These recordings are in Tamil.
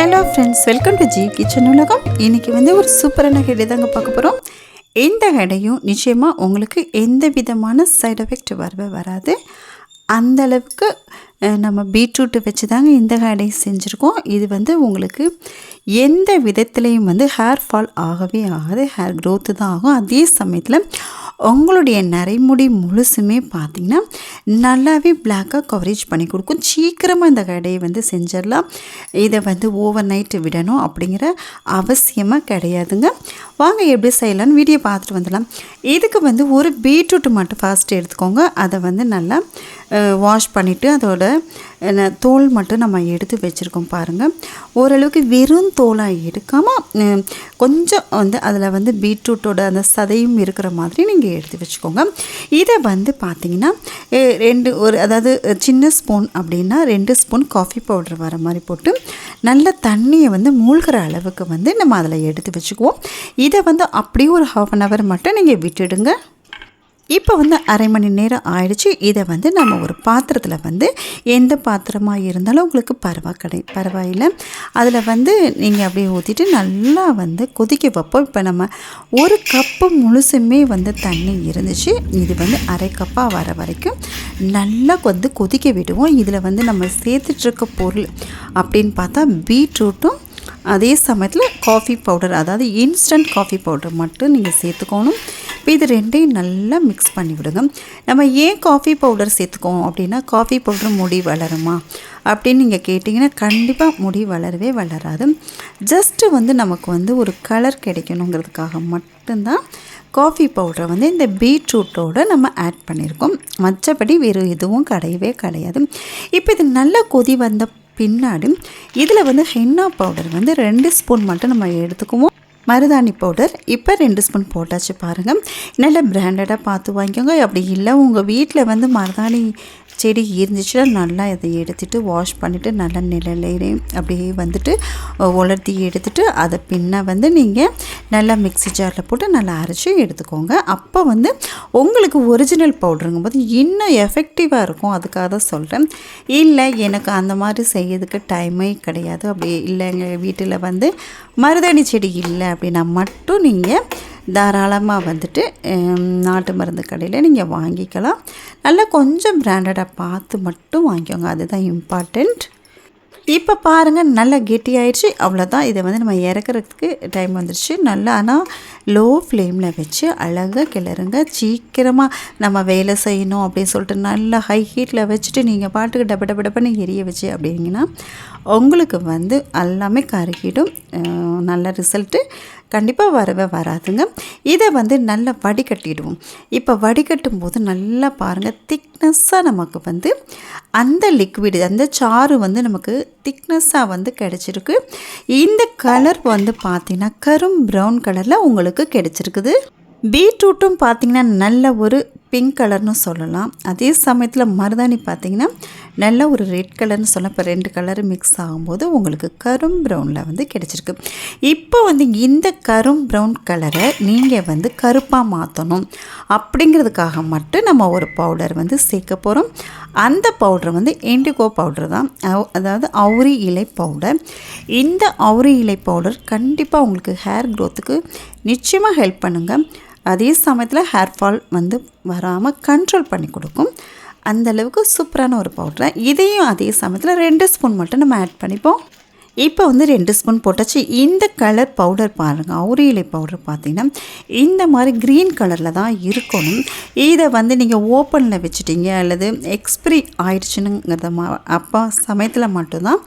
Hello friends welcome to G kitchen உலகம். இன்றைக்கி வந்து ஒரு சூப்பரான கடை தாங்க பார்க்க போகிறோம் இந்த கடையும் நிச்சயமாக உங்களுக்கு எந்த விதமான சைட் எஃபெக்ட் வரவே வராது. அந்த அளவுக்கு நம்ம பீட்ரூட்டு வச்சு தாங்க இந்த கடை செஞ்சுருக்கோம். இது வந்து உங்களுக்கு எந்த விதத்துலேயும் வந்து ஹேர் ஃபால் ஆகவே ஆகாது. ஹேர் க்ரோத்து தான் ஆகும். அதே சமயத்தில் உங்களுடைய நரைமுடி முழுசுமே பார்த்திங்கன்னா நல்லாவே பிளாக்காக கவரேஜ் பண்ணி கொடுக்கும். சீக்கிரமாக இந்த கடையை வந்து செஞ்சிடலாம். இதை வந்து ஓவர் நைட்டு விடணும் அப்படிங்கிற அவசியமாக கிடையாதுங்க. வாங்க எப்படி செய்யலான்னு வீடியோ பார்த்துட்டு வந்துடலாம். இதுக்கு வந்து ஒரு பீட்ரூட் மட்டும் ஃபஸ்ட்டு எடுத்துக்கோங்க. அதை வந்து நல்லா வாஷ் பண்ணிவிட்டு அதோட என்ன தோல் மட்டும் நம்ம எடுத்து வச்சுருக்கோம் பாருங்கள் ஓரளவுக்கு வெறும் தோலாக எடுக்காமல் கொஞ்சம் வந்து அதில் வந்து பீட்ரூட்டோட அந்த சதையும் இருக்கிற மாதிரி நீங்கள் எடுத்து வச்சுக்கோங்க. இதை வந்து பார்த்தீங்கன்னா ரெண்டு ஒரு அதாவது சின்ன ஸ்பூன் அப்படின்னா ரெண்டு ஸ்பூன் காஃபி பவுடர் வர மாதிரி போட்டு நல்ல தண்ணியை வந்து மூழ்கிற அளவுக்கு வந்து நம்ம அதில் எடுத்து வச்சுக்குவோம். இதை வந்து அப்படியே ஒரு ஹாஃப் அன் ஹவர் மட்டும் நீங்கள் விட்டுடுங்க. இப்போ வந்து அரை மணி நேரம் ஆயிடுச்சு. இதை வந்து நம்ம ஒரு பாத்திரத்தில் வந்து எந்த பாத்திரமாக இருந்தாலும் உங்களுக்கு பரவா கிடை பரவாயில்லை. அதில் வந்து நீங்கள் அப்படியே ஊற்றிட்டு நல்லா வந்து கொதிக்க வைப்போம். இப்போ நம்ம ஒரு கப்பு முழுசுமே வந்து தண்ணி இருந்துச்சு. இது வந்து அரை கப்பாக வர வரைக்கும் நல்லா வந்து கொதிக்க விடுவோம். இதில் வந்து நம்ம சேர்த்துட்ருக்க பொருள் அப்படின்னு பார்த்தா பீட்ரூட்டும் அதே சமயத்தில் காஃபி பவுடர் அதாவது இன்ஸ்டன்ட் காஃபி பவுடர் மட்டும் நீங்கள் சேர்த்துக்கணும். இப்போ இது ரெண்டையும் நல்லா மிக்ஸ் பண்ணி விடுங்க. நம்ம ஏன் காஃபி பவுடர் சேர்த்துக்கோம் அப்படின்னா காஃபி பவுடர் முடி வளருமா? அப்படின்னு நீங்கள் கேட்டிங்கன்னா கண்டிப்பாக முடி வளரவே வளராது. ஜஸ்ட்டு வந்து நமக்கு வந்து ஒரு கலர் கிடைக்கணுங்கிறதுக்காக மட்டும்தான் காஃபி பவுடரை வந்து இந்த பீட்ரூட்டோட நம்ம ஆட் பண்ணியிருக்கோம் மற்றபடி வேறு எதுவும் கிடையவே கிடையாது. இப்போ இது நல்லா கொதி வந்த பின்னாடி இதில் வந்து ஹென்னா பவுடர் வந்து ரெண்டு ஸ்பூன் மட்டும் நம்ம எடுத்துக்குவோம். மருதாணி பவுடர் இப்போ ரெண்டு ஸ்பூன் போட்டாச்சு பாருங்கள் நல்ல பிராண்டடாக பார்த்து வாங்கிக்கோங்க. அப்படி இல்லை உங்கள் வீட்டில் வந்து மருதாணி செடி இருந்துச்சுன்னா நல்லா இதை எடுத்துட்டு வாஷ் பண்ணிவிட்டு நல்லா நிழலே அப்படியே வந்துட்டு உலர்த்தி எடுத்துட்டு அதை பின்ன வந்து நீங்கள் நல்லா மிக்ஸி ஜாரில் போட்டு நல்லா அரைச்சி எடுத்துக்கோங்க. அப்போ வந்து உங்களுக்கு ஒரிஜினல் பவுடருங்கும் போது இன்னும் எஃபெக்டிவாக இருக்கும். அதுக்காக தான் சொல்கிறேன் இல்லை எனக்கு அந்த மாதிரி செய்யறதுக்கு டைமே கிடையாது. அப்படி இல்லை எங்கள் வீட்டில் வந்து மருதாணி செடி இல்லை அப்படின்னா மட்டும் நீங்கள் தாராளமாக வந்துட்டு நாட்டு மருந்து கடையில் நீங்கள் வாங்கிக்கலாம். நல்லா கொஞ்சம் பிராண்டடாக பார்த்து மட்டும் வாங்கிக்கோங்க. அதுதான் இம்பார்ட்டண்ட் இப்போ பாருங்கள் நல்லா கெட்டியாயிடுச்சு. அவ்வளோதான் இதை வந்து நம்ம இறக்குறதுக்கு டைம் வந்துடுச்சு நல்லா ஆனால் லோ ஃப்ளேமில் வச்சு அழகாக கிளறுங்க. சீக்கிரமாக நம்ம வேலை செய்யணும் அப்படின்னு சொல்லிட்டு நல்லா ஹை ஹீட்டில் வச்சுட்டு நீங்கள் பாட்டுக்கு டப்ப டப்ப டபன்னு எரிய வச்சு அப்படிங்கன்னா உங்களுக்கு வந்து எல்லாமே கருகிடும். நல்ல ரிசல்ட்டு கண்டிப்பாக வரவே வராதுங்க. இதை வந்து நல்லா வடிகட்டிடுவோம். இப்போ வடிகட்டும் போது நல்லா பாருங்கள் திக்னஸ்ஸாக நமக்கு வந்து அந்த லிக்விட் அந்த சாறு வந்து நமக்கு திக்னஸ்ஸாக வந்து கிடச்சிருக்கு. இந்த கலர் வந்து பார்த்திங்கன்னா கரும் ப்ரௌன் கலரில் உங்களுக்கு கிடச்சிருக்குது. பீட்ரூட்டும் பார்த்தீங்கன்னா நல்ல ஒரு பிங்க் கலர்னு சொல்லலாம். அதே சமயத்தில் மருதாணி பார்த்திங்கன்னா நல்ல ஒரு ரெட் கலர்னு சொல்லலாம். இப்போ ரெண்டு கலர் மிக்ஸ் ஆகும்போது உங்களுக்கு கரும் ப்ரௌனில் வந்து கிடச்சிருக்கு. இப்போ வந்து இந்த கரும் ப்ரௌன் கலரை நீங்கள் வந்து கருப்பாக மாற்றணும் அப்படிங்கிறதுக்காக மட்டும் நம்ம ஒரு பவுடர் வந்து சேர்க்க போகிறோம் அந்த பவுடர் வந்து இண்டிகோ பவுடர் தான். அதாவது அவுரி இலை பவுடர் இந்த அவுரி இலை பவுடர் கண்டிப்பாக உங்களுக்கு ஹேர் க்ரோத்துக்கு நிச்சயமாக ஹெல்ப் பண்ணுங்கள் அதே சமயத்தில் ஹேர் ஃபால் வந்து வராமல் கண்ட்ரோல் பண்ணி கொடுக்கும். அந்தளவுக்கு சூப்பரான ஒரு பவுட்ரு இதையும் அதே சமயத்தில் ரெண்டு ஸ்பூன் மட்டும் நம்ம ஆட் பண்ணிப்போம். இப்போ வந்து ரெண்டு ஸ்பூன் போட்டாச்சு. இந்த கலர் பவுடர் பாருங்கள் அவுரியலை பவுடர் பார்த்தீங்கன்னா இந்த மாதிரி க்ரீன் கலரில் தான் இருக்கணும். இதை வந்து நீங்கள் ஓப்பனில் வச்சுட்டீங்க அல்லது எக்ஸ்பிரி ஆயிடுச்சுனுங்கிறத மா அப்போ சமயத்தில் மட்டும்தான்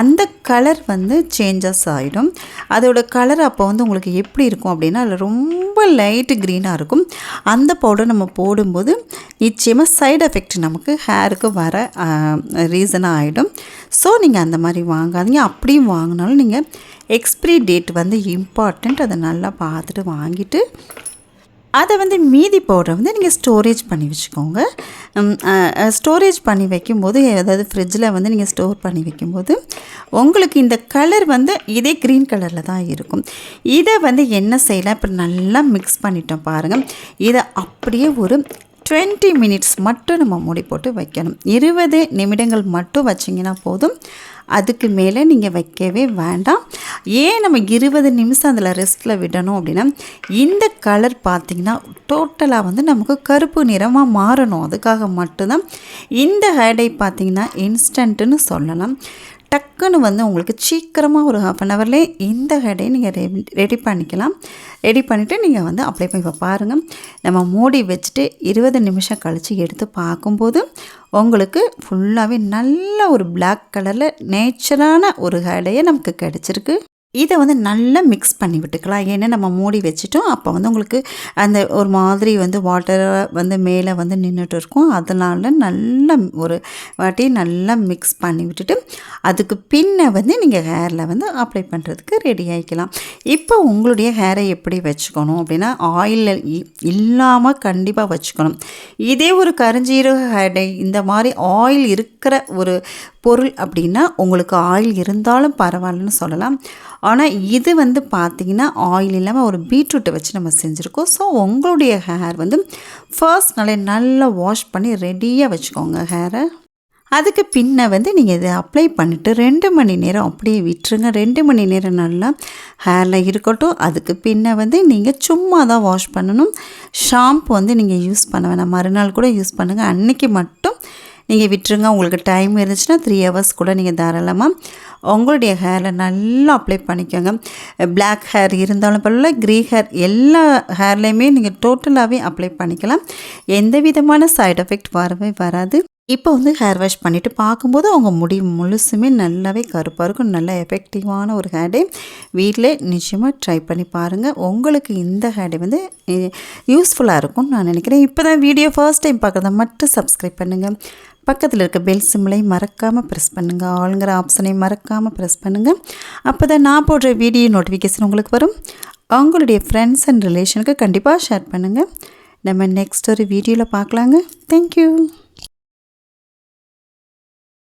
அந்த கலர் வந்து சேஞ்சஸ் ஆகிடும் அதோட கலர் அப்போ வந்து உங்களுக்கு எப்படி இருக்கும் அப்படின்னா அதில் ரொம்ப லைட்டு க்ரீனாக இருக்கும். அந்த பவுடர் நம்ம போடும்போது நிச்சயமாக சைடு எஃபெக்ட் நமக்கு ஹேருக்கு வர ரீசனாக ஆகிடும் ஸோ நீங்கள் அந்த மாதிரி வாங்காதீங்க. அப்படியும் வாங்கினாலும் நீங்கள் எக்ஸ்பிரி டேட் வந்து இம்பார்ட்டண்ட் அதை நல்லா பார்த்துட்டு வாங்கிட்டு அதை வந்து மீதி பவுடரை வந்து நீங்கள் ஸ்டோரேஜ் பண்ணி வச்சுக்கோங்க. ஸ்டோரேஜ் பண்ணி வைக்கும்போது அதாவது ஃப்ரிட்ஜில் வந்து நீங்கள் ஸ்டோர் பண்ணி வைக்கும்போது உங்களுக்கு இந்த கலர் வந்து இதே க்ரீன் கலரில் தான் இருக்கும். இதை வந்து என்ன செய்யலாம்? இப்போ நல்லா மிக்ஸ் பண்ணிட்டோம் பாருங்கள் இதை அப்படியே ஒரு டுவெண்ட்டி மினிட்ஸ் மட்டும் நம்ம மூடி போட்டு வைக்கணும். இருபது நிமிடங்கள் மட்டும் வச்சிங்கன்னா போதும். அதுக்கு மேலே நீங்கள் வைக்கவே வேண்டாம். ஏன் நம்ம இருபது நிமிஷம் அதில் ரெஸ்ட்டில் விடணும் அப்படின்னா இந்த கலர் பார்த்திங்கன்னா டோட்டலாக வந்து நமக்கு கருப்பு நிறமாக மாறணும். அதுக்காக மட்டும்தான் இந்த ஹேடை பார்த்திங்கன்னா இன்ஸ்டன்ட்டுன்னு சொல்லலாம். டக்குன்னு வந்து உங்களுக்கு சீக்கிரமாக ஒரு ஹாஃப் அன் ஹவர்லேயே இந்த ஹெடையை நீங்கள் ரெடி ரெடி பண்ணிக்கலாம். ரெடி பண்ணிவிட்டு நீங்கள் வந்து அப்ளை பண்ணி இப்போ பாருங்கள் நம்ம மூடி வச்சுட்டு இருபது நிமிஷம் கழித்து எடுத்து பார்க்கும்போது உங்களுக்கு ஃபுல்லாகவே நல்ல ஒரு பிளாக் கலரில் நேச்சரான ஒரு ஹேடையை நமக்கு கிடச்சிருக்கு. இதை வந்து நல்லா மிக்ஸ் பண்ணி விட்டுக்கலாம். ஏன்னா நம்ம மூடி வச்சுட்டோம். அப்போ வந்து உங்களுக்கு அந்த ஒரு மாதிரி வந்து வாட்டர் வந்து மேலே வந்து நின்றுட்டு இருக்கும். அதனால் நல்லா ஒரு வாட்டி நல்லா மிக்ஸ் பண்ணி விட்டுட்டு அதுக்கு பின்ன வந்து நீங்கள் ஹேரில் வந்து அப்ளை பண்ணுறதுக்கு ரெடி ஆகிக்கலாம் இப்போ உங்களுடைய ஹேரை எப்படி வச்சுக்கணும் அப்படின்னா ஆயில் இல்லாமல் கண்டிப்பாக வச்சுக்கணும். இதே ஒரு கருஞ்சீரக ஹேடை இந்த மாதிரி ஆயில் இருக்கிற ஒரு பொருள் அப்படின்னா உங்களுக்கு ஆயில் இருந்தாலும் பரவாயில்லன்னு சொல்லலாம். ஆனால் இது வந்து பார்த்திங்கன்னா ஆயில் இல்லாமல் ஒரு பீட்ரூட்டை வச்சு நம்ம செஞ்சுருக்கோம். ஸோ உங்களுடைய ஹேர் வந்து ஃபர்ஸ்ட் நாளே நல்லா வாஷ் பண்ணி ரெடியாக வச்சுக்கோங்க ஹேரை அதுக்கு பின்ன வந்து நீங்கள் இதை அப்ளை பண்ணிவிட்டு ரெண்டு மணி நேரம் அப்படியே விட்டுருங்க. ரெண்டு மணி நேரம் நல்லா ஹேரில் இருக்கட்டும். அதுக்கு பின்ன வந்து நீங்கள் சும்மா தான் வாஷ் பண்ணணும். ஷாம்பு வந்து நீங்கள் யூஸ் பண்ண வேணாம். மறுநாள் கூட யூஸ் பண்ணுங்கள் அன்றைக்கி மட்டும் நீங்கள் விட்டுருங்க. உங்களுக்கு டைம் இருந்துச்சுன்னா த்ரீ ஹவர்ஸ் கூட நீங்கள் தாராளமாக உங்களுடைய ஹேரில் நல்லா அப்ளை பண்ணிக்கோங்க. பிளாக் ஹேர் இருந்தாலும் பரவாயில்ல க்ரீ ஹேர் எல்லா ஹேர்லேயுமே நீங்கள் டோட்டலாகவே அப்ளை பண்ணிக்கலாம். எந்த விதமான சைட் எஃபெக்ட் வரவே வராது. இப்போ வந்து ஹேர் வாஷ் பண்ணிவிட்டு பார்க்கும்போது அவங்க முடி முழுசுமே நல்லாவே கருப்பாக இருக்கும். நல்ல எஃபெக்டிவான ஒரு ஹேர்டே வீட்டிலே நிச்சயமாக ட்ரை பண்ணி பாருங்கள் உங்களுக்கு இந்த ஹேர்டே வந்து யூஸ்ஃபுல்லாக இருக்கும்னு நான் நினைக்கிறேன். இப்போ தான் வீடியோ ஃபர்ஸ்ட் டைம் பார்க்குறத மட்டும் சப்ஸ்கிரைப் பண்ணுங்கள் பக்கத்தில் இருக்க பெல் சிம்லை மறக்காமல் ப்ரெஸ் பண்ணுங்கள் ஆளுங்கிற ஆப்ஷனை மறக்காமல் ப்ரெஸ் பண்ணுங்கள் அப்போ தான் நான் போடுற வீடியோ நோட்டிஃபிகேஷன் உங்களுக்கு வரும். அவங்களுடைய ஃப்ரெண்ட்ஸ் அண்ட் ரிலேஷனுக்கு கண்டிப்பாக ஷேர் பண்ணுங்கள் நம்ம நெக்ஸ்ட் ஒரு வீடியோவில் பார்க்கலாங்க. தேங்க்யூ